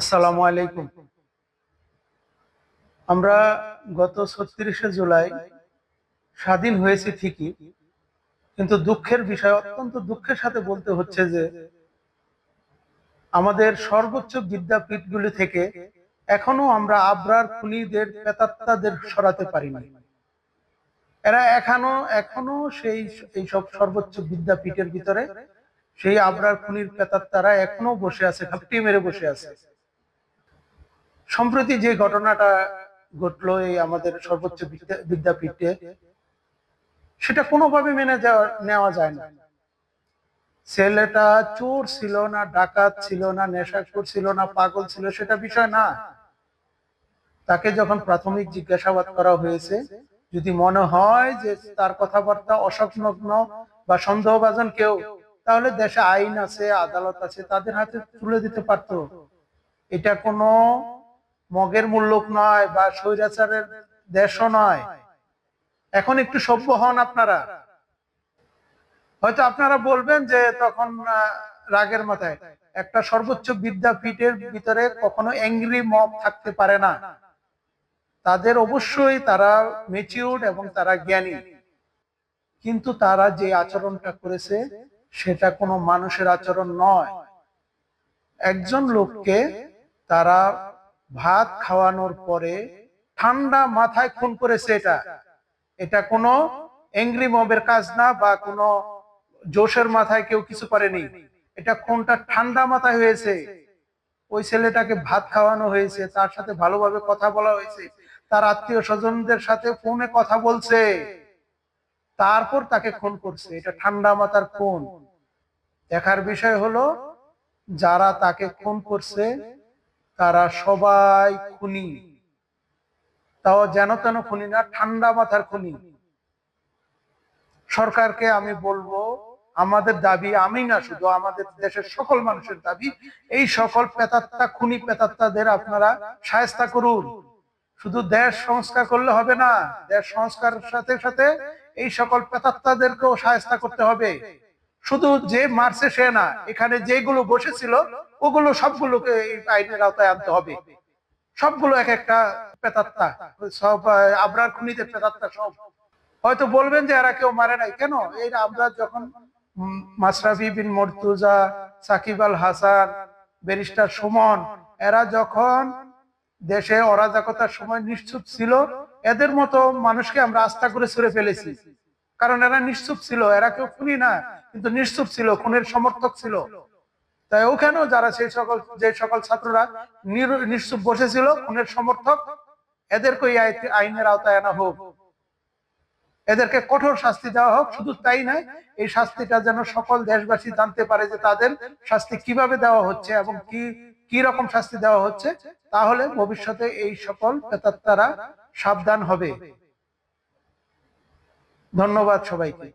আসসালামু আলাইকুম। আমরা গত ছত্রিশে জুলাই স্বাধীন হয়েছি ঠিকই, কিন্তু দুঃখের বিষয়, অত্যন্ত দুঃখের সাথে বলতে হচ্ছে যে আমাদের সর্বোচ্চ বিদ্যাপীঠগুলি থেকে এখনও আমরা আবরার খুনিদের, প্রেতাত্মাদের সরাতে পারিনি। এরা এখনও এখনও সেই এইসব সর্বোচ্চ বিদ্যাপীঠের ভিতরে সেই আবরার খুনির, প্রেতাত্মারা এখনও বসে আছে, খাপটি মেরে বসে আছে। সম্প্রতি যে ঘটনাটা ঘটলো এই আমাদের সর্বোচ্চ বিদ্যাপীঠে, সেটা কোনোভাবে মেনে নেওয়া যায় না। ছেলেটা চোর ছিল না, ডাকাত ছিল না, নেশাখোর ছিল না, পাগল ছিল, সেটা বিষয় না। তাকে যখন প্রাথমিক জিজ্ঞাসাবাদ করা হয়েছে, যদি মনে হয় যে তার কথাবার্তা অসংলগ্ন বা সন্দেহভাজন কেউ, তাহলে দেশে আইন আছে, আদালত আছে, তাদের হাতে তুলে দিতে পারতো। এটা কোনো মগের মূল্যক নয় বা স্বৈরাচারের দেশও নয়। এখন একটু সভ্য হন আপনারা। হয়তো আপনারা বলবেন যে তখন রাগের মাথায়। একটা সর্বোচ্চ বিদ্যাপীঠের ভিতরে কখনো অ্যাংরি মব থাকতে পারে না। তাদের অবশ্যই তারা মেচিউর্ড এবং তারা জ্ঞানী। কিন্তু তারা যে আচরণটা করেছে, সেটা কোনো মানুষের আচরণ নয়। একজন লোককে তারা ভাত খাওয়ানোর পরে ঠান্ডা মাথায় খুন করেছে এটা। এটা কোনো এংরি মবের কাজ না বা কোনো জোশের মাথায় কেউ কিছু করেনি। এটা কোনটা ঠান্ডা মাথায় হয়েছে। ওই ছেলেটাকে ভাত খাওয়ানো হয়েছে, তার সাথে ভালোভাবে কথা বলা হয়েছে, তার আত্মীয় স্বজনদের সাথে ফোনে কথা বলছে, তারপর তাকে খুন করছে। এটা ঠান্ডা মাথার খুন। দেখার বিষয় হলো, যারা তাকে খুন করছে তারা সবাই খুনি। তাও যেন তেন খুনি না, ঠান্ডা মাথার খুনি। সরকারকে আমি বলব, আমাদের দাবি আমি না, শুধু আমাদের দেশের সকল মানুষের দাবি, এই সকল পেতাত্তা, খুনি পেতাত্তাদের আপনারা সায়স্তা করুন। শুধু দেশ সংস্কার করলে হবে না, দেশ সংস্কারের সাথে সাথে এই সকল পেতাত্তাদেরকেও সায়স্তা করতে হবে। শুধু যে মারছে সে না, এখানে যেগুলো বসেছিল ওগুলো সবগুলোকে আইনের আওতায় আনতে হবে। সবগুলো এক একটা পেতাত্তা। সব আবরার খুনিতে পেতাত্তা সব। হয়তো বলবেন যে এরা কেউ মারে নাই। কেন? এই আমরা যখন উম, মাশরাফি বিন মর্তুজা সাকিব আল হাসান ব্যারিস্টার সুমন এরা যখন দেশে অরাজকতার সময় নিশ্চুপ ছিল এদের মতো মানুষকে আমরা আস্থা করে ছুড়ে ফেলেছি। কারণ এরা নিশ্চুপ ছিল। এরা কেউ খুনি না কিন্তু নিশ্চুপ ছিল খুনের সমর্থক ছিল। তাই ওখানেও যারা সেই সকল, যে সকল ছাত্ররা নিশ্চুপ বসেছিল, খুনের সমর্থক, এদেরকে আইনের আওতায় আনা হোক। এদেরকে কঠোর শাস্তি দেওয়া হোক, শুধু তাই নয়, এই শাস্তিটা যেন সকল দেশবাসী জানতে পারে যে তাদের শাস্তি কীভাবে দেওয়া হচ্ছে এবং কি কি রকম শাস্তি দেওয়া হচ্ছে, তাহলে ভবিষ্যতে এই সকল প্রেতাত্মারা সাবধান হবে। ধন্যবাদ সবাইকে।